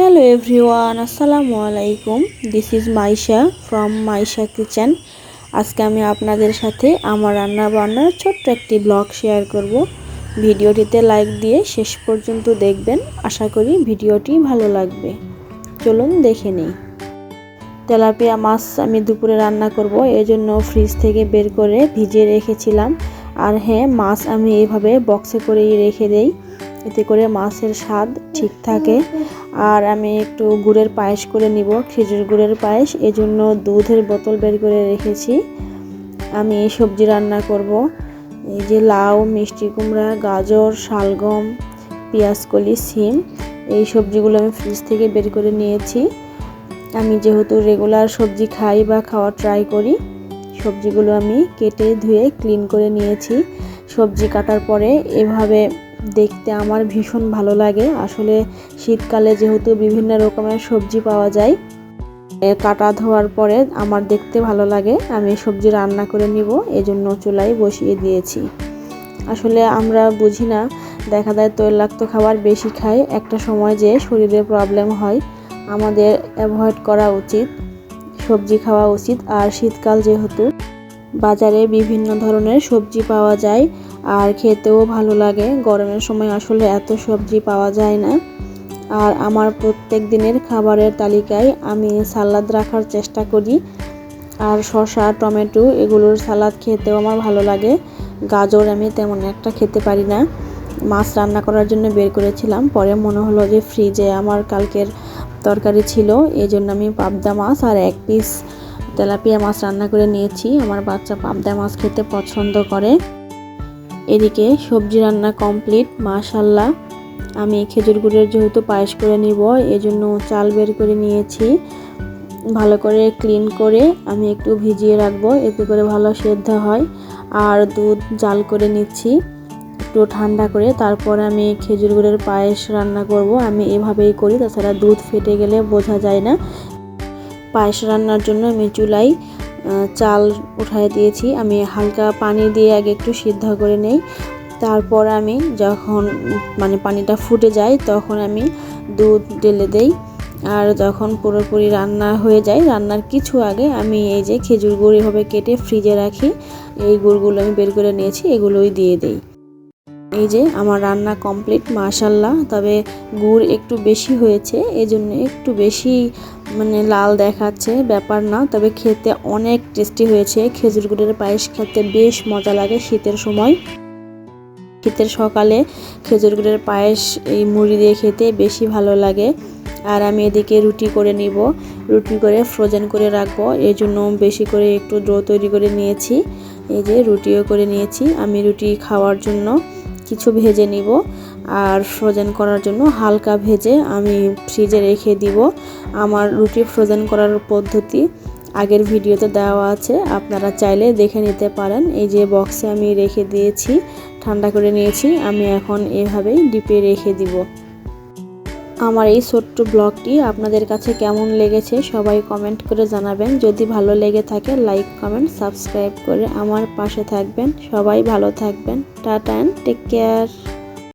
Hello everyone আসসালামু আলাইকুম this is Maisha from Maisha kitchen আজকে আমি আপনাদের সাথে আমার রান্না বান্নার ছোট্ট একটি ব্লগ শেয়ার করব। ভিডিওটিতে লাইক দিয়ে শেষ পর্যন্ত দেখবেন। আশা করি ভিডিওটি ভালো লাগবে। চলুন দেখে নিই। তেলাপিয়া মাছ আমি দুপুরে রান্না করব, এজন্য ফ্রিজ থেকে বের করে ভিজিয়ে রেখেছিলাম। আর হ্যাঁ মাছ আমি এইভাবে বক্সে করেই রেখে দেই। এতে করে মাছের স্বাদ ঠিক থাকে। আর আমি একটু গুড়ের পায়েস করে নিব, খেজুর গুড়ের পায়েস। এজন্য দুধের বোতল বের করে রেখেছি। আমি এই সবজি রান্না করব। এই যে লাউ, মিষ্টি কুমড়া, গাজর, শালগম, পেঁয়াজকলি, সিম, এই সবজিগুলো আমি ফ্রিজ থেকে বের করে নিয়েছি। আমি যেহেতু রেগুলার সবজি খাই বা খাওয়া ট্রাই করি, সবজিগুলো আমি কেটে ধুয়ে ক্লিন করে নিয়েছি। সবজি কাটার পরে এভাবে দেখতে আমার ভীষণ ভালো লাগে। আসলে শীতকালে যেহেতু বিভিন্ন রকমের সবজি পাওয়া যায় কাটা ধোয়ার পরে আমার দেখতে ভালো লাগে। আমি সবজি রান্না করে নিব, এজন্য চুলায় বসিয়ে দিয়েছি। আসলে আমরা বুঝি না, দেখা যায় তৈলাক্ত খাবার বেশি খাই একটা সময় যে শরীরে প্রবলেম হয়, আমাদের অ্যাভয়েড করা উচিত, সবজি খাওয়া উচিত। আর শীতকাল যেহেতু, বাজারে বিভিন্ন ধরনের সবজি পাওয়া যায় আর খেতেও ভালো লাগে। গরমের সময় আসলে এত সবজি পাওয়া যায় না। আর আমার প্রত্যেক দিনের খাবারের তালিকায় আমি সালাদ রাখার চেষ্টা করি। আর শসা, টমেটো এগুলোর সালাদ খেতেও আমার ভালো লাগে। গাজর আমি তেমন একটা খেতে পারি না। মাছ রান্না করার জন্য বের করেছিলাম। পরে মনে হলো যে ফ্রিজে আমার কালকের তরকারি ছিল। এই জন্য আমি পাবদা মাছ আর এক পিস তেলাপিয়া মাছ রান্না করে নিয়েছি। আমার বাচ্চা পাবদা মাছ খেতে পছন্দ করে। এদিকে সবজি রান্না কমপ্লিট মাশাল্লাহ আমি খেজুর গুড়ের যেহেতু পায়েস করে নিব, এজন্য চাল বের করে নিয়েছি। ভালো করে ক্লিন করে আমি একটু ভিজিয়ে রাখব, এতে করে ভালো সেদ্ধ হয়। আর দুধ জাল করে নিচ্ছি, একটু ঠান্ডা করে। তারপর আমি খেজুর গুড়ের পায়েস রান্না করব। আমি এভাবেই করি, তাছাড়া দুধ ফেটে গেলে বোঝা যায় না। পায়েস রান্নার জন্য আমি চুলাই চাল উঠায় দিয়েছি। আমি হালকা পানি দিয়ে আগে একটু সিদ্ধ করে নেই। তারপর আমি যখন মানে পানিটা ফুটে যায়, তখন আমি দুধ ঢেলে দেই। আর যখন পুরোপুরি রান্না হয়ে যায়, রান্নার কিছু আগে আমি এই যে খেজুর গুঁড়ি এভাবে কেটে ফ্রিজে রাখি, এই গুড়গুলো আমি বের করে নিয়েছি, এগুলোই দিয়ে দেই। এই যে আমার রান্না কমপ্লিট মাশাল্লাহ তবে গুড় একটু বেশি হয়েছে, এজন্য একটু বেশি মানে লাল দেখাচ্ছে, ব্যাপার না। তবে খেতে অনেক টেস্টি হয়েছে। খেজুর গুড়ের পায়েস খেতে বেশ মজা লাগে শীতের সময়। শীতের সকালে খেজুর গুড়ের পায়েস, এই মুড়ি দিয়ে খেতে বেশি ভালো লাগে। আর আমি এদিকে রুটি করে নিব। রুটি করে ফ্রোজেন করে রাখব। এই জন্য বেশি করে একটু ডো তৈরি করে নিয়েছি। এই যে রুটিও করে নিয়েছি। আমি রুটি খাওয়ার জন্য কিছু ভেজে নিব আর ফ্রোজেন করার জন্য হালকা ভেজে আমি ফ্রিজে রেখে দিব। আমার রুটি ফ্রোজেন করার পদ্ধতি আগের ভিডিওতে দেওয়া আছে, আপনারা চাইলে দেখে নিতে পারেন। এই যে বক্সে আমি রেখে দিয়েছি, ঠান্ডা করে নিয়েছি, আমি এখন এভাবেই ডিপে রেখে দিব। আমার এই ছোট্ট ব্লগটি আপনাদের কাছে কেমন লেগেছে সবাই কমেন্ট করে জানাবেন। যদি ভালো লেগে থাকে লাইক কমেন্ট সাবস্ক্রাইব করে আমার পাশে থাকবেন। সবাই ভালো থাকবেন। Tata and take care